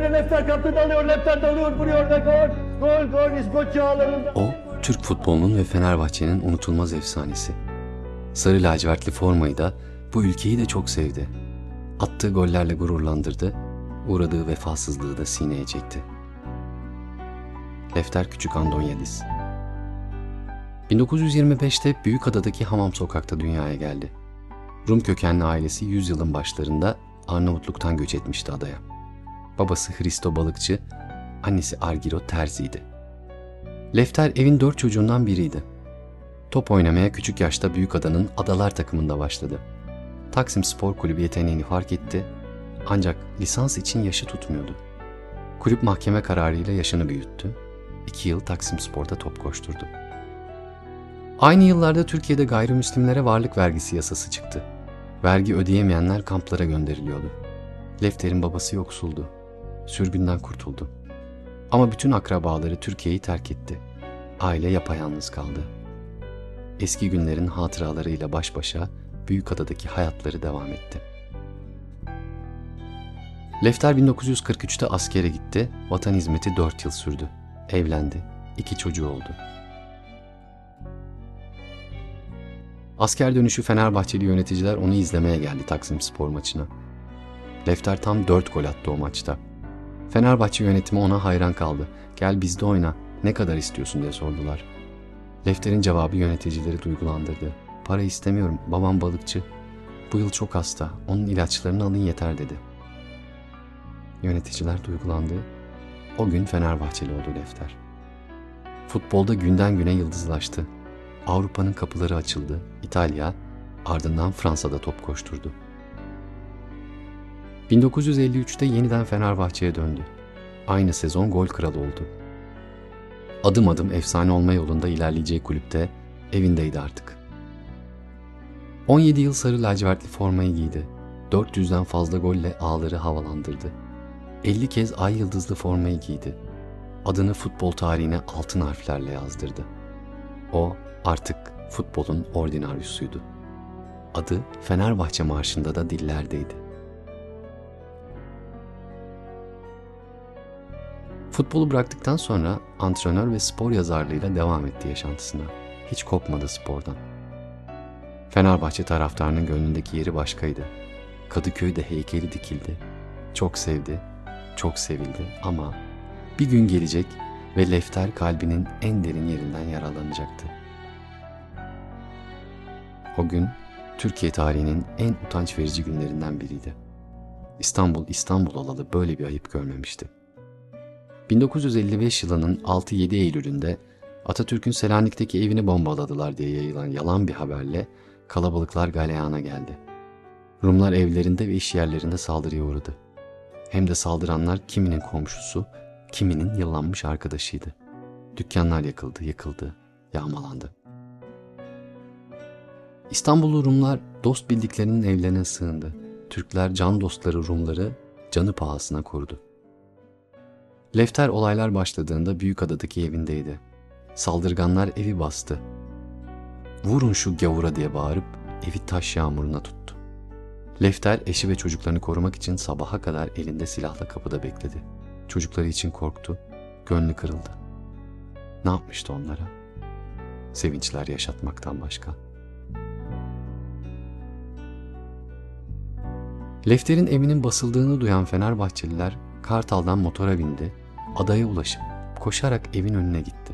Lefter kaptı dalıyor. Lefter dalıyor. Vuruyor ve gol. Gol gol. İskoç çağlarında. O, Türk futbolunun ve Fenerbahçe'nin unutulmaz efsanesi. Sarı lacivertli formayı da bu ülkeyi de çok sevdi. Attığı gollerle gururlandırdı, uğradığı vefasızlığı da sineye çekti. Lefter Küçük Andonyadis 1925'te Büyükada'daki Hamam Sokak'ta dünyaya geldi. Rum kökenli ailesi yüzyılın başlarında Arnavutluk'tan göç etmişti adaya. Babası Hristo balıkçı, annesi Argiro terziydi. Lefter evin dört çocuğundan biriydi. Top oynamaya küçük yaşta Büyükada'nın Adalar takımında başladı. Taksim Spor Kulübü yeteneğini fark etti ancak lisans için yaşı tutmuyordu. Kulüp mahkeme kararıyla yaşını büyüttü. İki yıl Taksim Spor'da top koşturdu. Aynı yıllarda Türkiye'de gayrimüslimlere varlık vergisi yasası çıktı. Vergi ödeyemeyenler kamplara gönderiliyordu. Lefter'in babası yoksuldu. Sürgünden kurtuldu. Ama bütün akrabaları Türkiye'yi terk etti. Aile yapayalnız kaldı. Eski günlerin hatıralarıyla baş başa Büyükada'daki hayatları devam etti. Lefter 1943'te askere gitti, vatan hizmeti 4 yıl sürdü. Evlendi, iki çocuğu oldu. Asker dönüşü Fenerbahçeli yöneticiler onu izlemeye geldi Taksim Spor maçına. Lefter tam 4 gol attı o maçta. Fenerbahçe yönetimi ona hayran kaldı. Gel bizde oyna, ne kadar istiyorsun diye sordular. Lefter'in cevabı yöneticileri duygulandırdı. Para istemiyorum, babam balıkçı. Bu yıl çok hasta, onun ilaçlarını alın yeter dedi. Yöneticiler duygulandı. O gün Fenerbahçeli oldu Lefter. Futbolda günden güne yıldızlaştı. Avrupa'nın kapıları açıldı. İtalya, ardından Fransa'da top koşturdu. 1953'te yeniden Fenerbahçe'ye döndü. Aynı sezon gol kralı oldu. Adım adım efsane olma yolunda ilerleyeceği kulüpte evindeydi artık. 17 yıl sarı lacivertli formayı giydi. 400'den fazla golle ağları havalandırdı. 50 kez ay yıldızlı formayı giydi. Adını futbol tarihine altın harflerle yazdırdı. O artık futbolun ordinaryusuydu. Adı Fenerbahçe Marşı'nda da dillerdeydi. Futbolu bıraktıktan sonra antrenör ve spor yazarlığıyla devam etti yaşantısına. Hiç kopmadı spordan. Fenerbahçe taraftarının gönlündeki yeri başkaydı. Kadıköy'de heykeli dikildi. Çok sevdi, çok sevildi ama bir gün gelecek ve Lefter kalbinin en derin yerinden yaralanacaktı. O gün Türkiye tarihinin en utanç verici günlerinden biriydi. İstanbul İstanbul olalı böyle bir ayıp görmemişti. 1955 yılının 6-7 Eylül'ünde Atatürk'ün Selanik'teki evini bombaladılar diye yayılan yalan bir haberle kalabalıklar galeyana geldi. Rumlar evlerinde ve iş yerlerinde saldırıya uğradı. Hem de saldıranlar kiminin komşusu, kiminin yıllanmış arkadaşıydı. Dükkanlar yakıldı, yıkıldı, yağmalandı. İstanbullu Rumlar dost bildiklerinin evlerine sığındı. Türkler can dostları Rumları canı pahasına korudu. Lefter olaylar başladığında Büyükada'daki evindeydi. Saldırganlar evi bastı. Vurun şu gavura diye bağırıp evi taş yağmuruna tuttu. Lefter eşi ve çocuklarını korumak için sabaha kadar elinde silahla kapıda bekledi. Çocukları için korktu, gönlü kırıldı. Ne yapmıştı onlara? Sevinçler yaşatmaktan başka. Lefter'in evinin basıldığını duyan Fenerbahçeliler Kartal'dan motora bindi, adaya ulaşıp koşarak evin önüne gitti.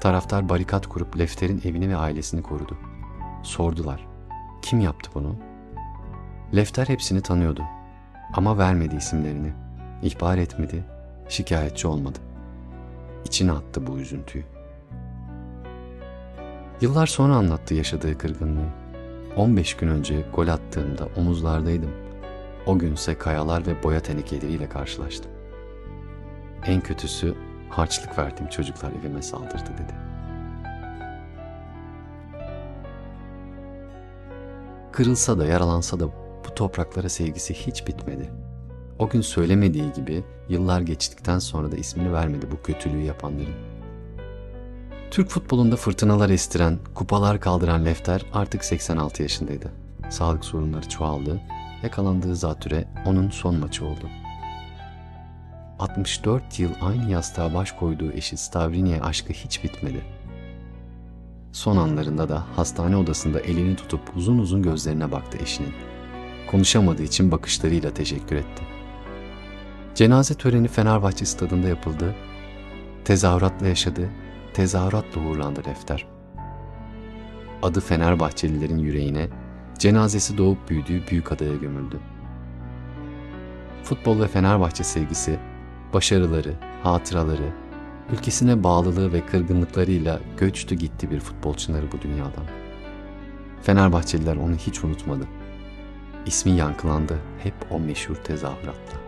Taraftar barikat kurup Lefter'in evini ve ailesini korudu. Sordular, kim yaptı bunu? Lefter hepsini tanıyordu ama vermedi isimlerini. İhbar etmedi, şikayetçi olmadı. İçine attı bu üzüntüyü. Yıllar sonra anlattı yaşadığı kırgınlığı. 15 gün önce gol attığımda omuzlardaydım. O günse kayalar ve boya tenekeleriyle karşılaştım. En kötüsü harçlık verdiğim çocuklar evime saldırdı dedi. Kırılsa da yaralansa da bu topraklara sevgisi hiç bitmedi. O gün söylemediği gibi yıllar geçtikten sonra da ismini vermedi bu kötülüğü yapanların. Türk futbolunda fırtınalar estiren, kupalar kaldıran Lefter artık 86 yaşındaydı. Sağlık sorunları çoğaldı, yakalandığı zatüre onun son maçı oldu. 64 yıl aynı yastığa baş koyduğu eşi Stavrinia aşkı hiç bitmedi. Son anlarında da hastane odasında elini tutup uzun uzun gözlerine baktı eşinin. Konuşamadığı için bakışlarıyla teşekkür etti. Cenaze töreni Fenerbahçe stadında yapıldı. Tezahüratla yaşadı, tezahüratla uğurlandı defter. Adı Fenerbahçelilerin yüreğine, cenazesi doğup büyüdüğü büyük adaya gömüldü. Futbol ve Fenerbahçe sevgisi, başarıları, hatıraları, ülkesine bağlılığı ve kırgınlıklarıyla göçtü gitti bir futbol çınarı bu dünyadan. Fenerbahçeliler onu hiç unutmadı. İsmi yankılandı hep o meşhur tezahüratla.